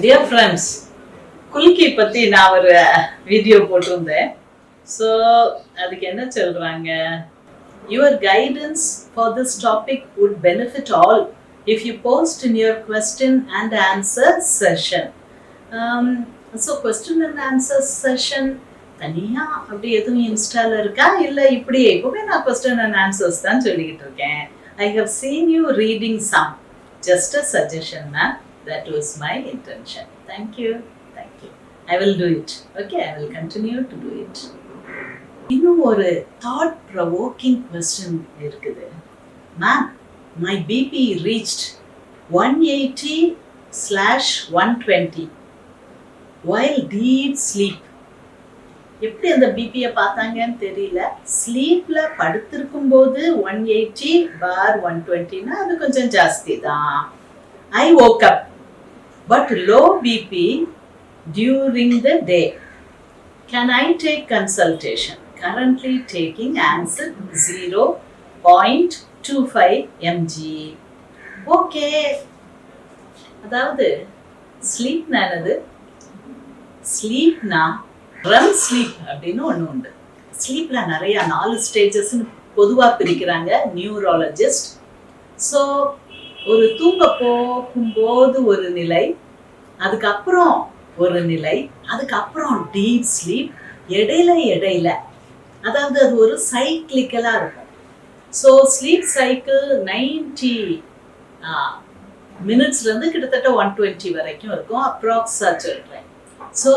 Dear friends குல்கி பற்றி நான் ஒரு வீடியோ போட்டிருந்தேன். ஸோ அதுக்கு என்ன சொல்கிறாங்க your guidance for this topic would benefit all if you post in your question and answer session so question and answer session தனியாக அப்படி எதுவும் இன்ஸ்டால இருக்கா? இல்லை இப்படி எப்பவுமே நான் கொஸ்டின் அண்ட் ஆன்சர்ஸ் தான் சொல்லிக்கிட்டு இருக்கேன். I have seen you reading some just a suggestion ma'am that was my intention. Thank you. Thank you. I will do it. Okay, I will continue to do it. இன்னும் ஒரு thought provoking question இருக்குது ma'am my BP reached one eighty slash one twenty while deep sleep எப்படி அந்த பிபியை பார்த்தாங்கன்னு தெரியல ஸ்லீப்ல படுத்திருக்கும் போது ஒன் எயிட்டி பார் ஒன் டுவெண்ட்டின்னா அது கொஞ்சம் ஜாஸ்தி தான் I woke up but low BP but the day can I take consultation currently taking answer zero point two five mg okay அதாவது ஸ்லீப்னானது ஸ்லீப்னா ரன் ஸ்லீப் அப்படின்னு ஒன்று உண்டு ஸ்லீப்பில் நிறையா நாலு ஸ்டேஜஸ்ன்னு பொதுவாக பிரிக்கிறாங்க நியூரலஜிஸ்ட் ஸோ ஒரு தூங்க போகும்போது ஒரு நிலை அதுக்கப்புறம் ஒரு நிலை அதுக்கப்புறம் டீப் ஸ்லீப் இடையில இடையில. அதாவது அது ஒரு சைக்கிளிக்கலாக இருக்கும். ஸோ ஸ்லீப் சைக்கிள் நைன்டி மினிட்ஸ்லேருந்து கிட்டத்தட்ட ஒன் டுவெண்ட்டி வரைக்கும் இருக்கும் அப்ராக்ஸாக சொல்கிறேன் ஸோ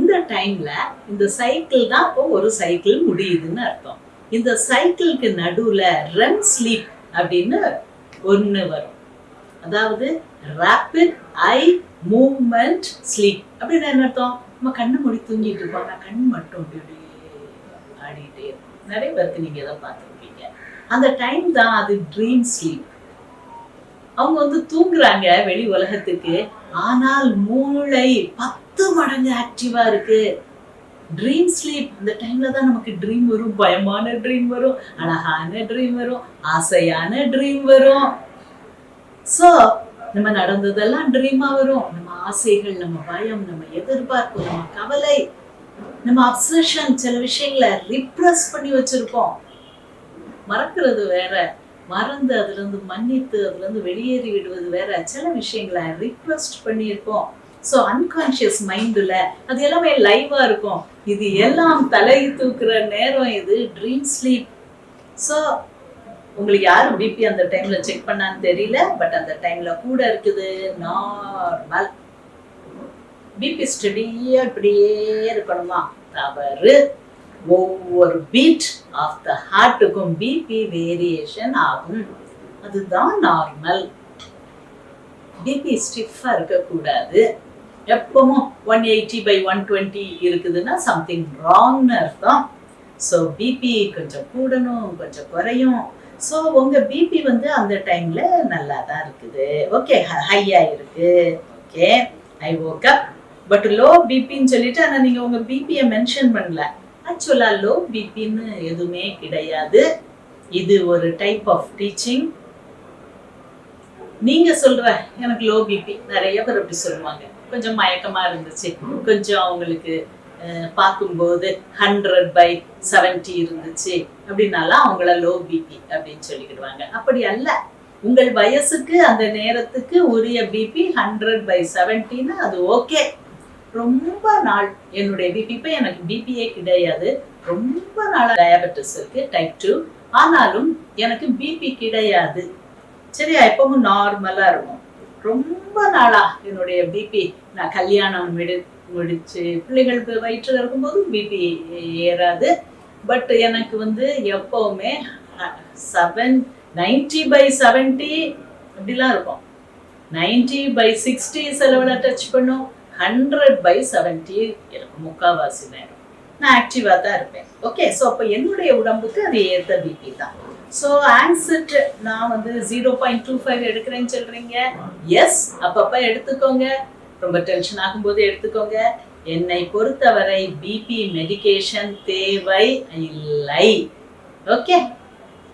இந்த டைமில் இந்த சைக்கிள் தான் இப்போ ஒரு சைக்கிள் முடியுதுன்னு அர்த்தம். இந்த சைக்கிளுக்கு நடுவில் ரெம் ஸ்லீப் அப்படின்னு ஒன்று வரும். அதாவது ரேப்பிட் ஐ மூவ்மெண்ட் ஸ்லீப் அப்படின்னு என்ன அர்த்தம்? நம்ம கண்ணு மூடி தூங்கிட்டு இருப்பாங்க கண் மட்டும் அப்படி அப்படியே ஆடிட்டே இருக்கும். நிறைய பேருக்கு நீங்கள் எதை பார்த்துருப்பீங்க. அந்த டைம் தான் அது ட்ரீம் ஸ்லீப் அவங்க வந்து தூங்குறாங்க வெளி உலகத்துக்கு. ஆனால் மூளை பத்து மடங்கு ஆக்டிவா இருக்கு. ட்ரீம் ஸ்லீப் இந்த டைம்ல தான் நமக்கு ட்ரீம் வரும். பயமான ட்ரீம் வரும். அழகான ட்ரீம் வரும். ஆசையான ட்ரீம் வரும். ஸோ நம்ம நடந்ததெல்லாம் ட்ரீமா வரும். நம்ம ஆசைகள் நம்ம பயம் நம்ம எதிர்பார்ப்பு நம்ம கவலை நம்ம அப்சஷன் சில விஷயங்களை ரிப்ரஸ் பண்ணி வச்சிருப்போம். மறக்கிறது வேற. மறந்து அதுல இருந்து மன்னித்து அதுல இருந்து வெளியேறி விடுவது வேற. சில விஷயங்களை ரிக்வஸ்ட் பண்ணியிருக்கோம் ஸோ அன்கான்ஷியஸ் மைண்டில் அது எல்லாமே லைவாக இருக்கும். இது எல்லாம் தலை தூக்குற நேரம் இது ட்ரீம் ஸ்லீப் ஸோ உங்களுக்கு யாரும் பிபி அந்த டைம்ல செக் பண்ணான்னு தெரியல பட் அந்த டைம்ல கூட இருக்குது நார்மல் பிபி ஸ்டடியாக இப்படியே இருக்கணுமா? தவறு. ஒவ்வொரு பீட் ஆஃப் த ஹார்ட்டுக்கும் பிபி வேரியேஷன் ஆகும். அதுதான் நார்மல் பிபி ஸ்டிஃபாக இருக்கக்கூடாது. எப்பவும் one eighty by one twenty இருக்குதுன்னா சம்திங் ராங்னு அர்த்தம் ஸோ பிபி கொஞ்சம் கூடணும் கொஞ்சம் குறையும். ஸோ உங்கள் பிபி வந்து அந்த டைமில் நல்லா தான் இருக்குது ஓகே ஹையாக இருக்குது okay I woke up but low பிபின்னு சொல்லிட்டு ஆனால் நீங்கள் உங்கள் பிபியை மென்ஷன் பண்ணல. ஆக்சுவலாக லோ பிபின்னு எதுவுமே கிடையாது. இது ஒரு டைப் ஆஃப் டீச்சிங் நீங்க சொல்ற எனக்கு லோ பிபி நிறைய பேர் அப்படி சொல்லுவாங்க. கொஞ்சம் மயக்கமா இருந்துச்சு. கொஞ்சம் அவங்களுக்கு பார்க்கும்போது ஹண்ட்ரட் பை செவன்டி இருந்துச்சு. அப்படின்னாலாம் அவங்கள லோ பிபி அப்படின்னு சொல்லிக்கிடுவாங்க. அப்படி அல்ல. உங்கள் வயசுக்கு அந்த நேரத்துக்கு உரிய பிபி ஹண்ட்ரட் பை செவன்டின்னு அது ஓகே ரொம்ப நாள் என்னுடைய பிபி இப்போ எனக்கு பிபியே கிடையாது. ரொம்ப நாள் டயபெட்டிஸ் இருக்கு டைப் டூ ஆனாலும் எனக்கு பிபி கிடையாது. சரியா எப்பவும் நார்மலா இருக்கும் ரொம்ப நாளா என்னுடைய பிபி நான் கல்யாணம் விடு முடிச்சு பிள்ளைகள் வயிற்றுல இருக்கும்போதும் பிபி ஏறாது. பட் எனக்கு வந்து எப்பவுமே செவன் நைன்டி பை செவன்டி அப்படிலாம் இருக்கும் நைன்டி பை சிக்ஸ்டி செலவில் டச் பண்ணும். ஹண்ட்ரட் பை செவன்டி இருக்கும் முக்கால்வாசி நேரம். நான் ஆக்டிவாக தான் இருப்பேன். ஓகே ஸோ அப்போ என்னுடைய உடம்புக்கு அது ஏற்ற பிபி தான். ஸோ ஆன்சர்ட் நான் வந்து ஜீரோ பாயிண்ட் டூ ஃபைவ் எடுக்கிறேன்னு சொல்கிறீங்க எஸ் அப்பப்போ எடுத்துக்கோங்க. ரொம்ப டென்ஷன் ஆகும்போது எடுத்துக்கோங்க. என்னை பொறுத்தவரை பிபி மெடிகேஷன் தேவை இல்லை. ஓகே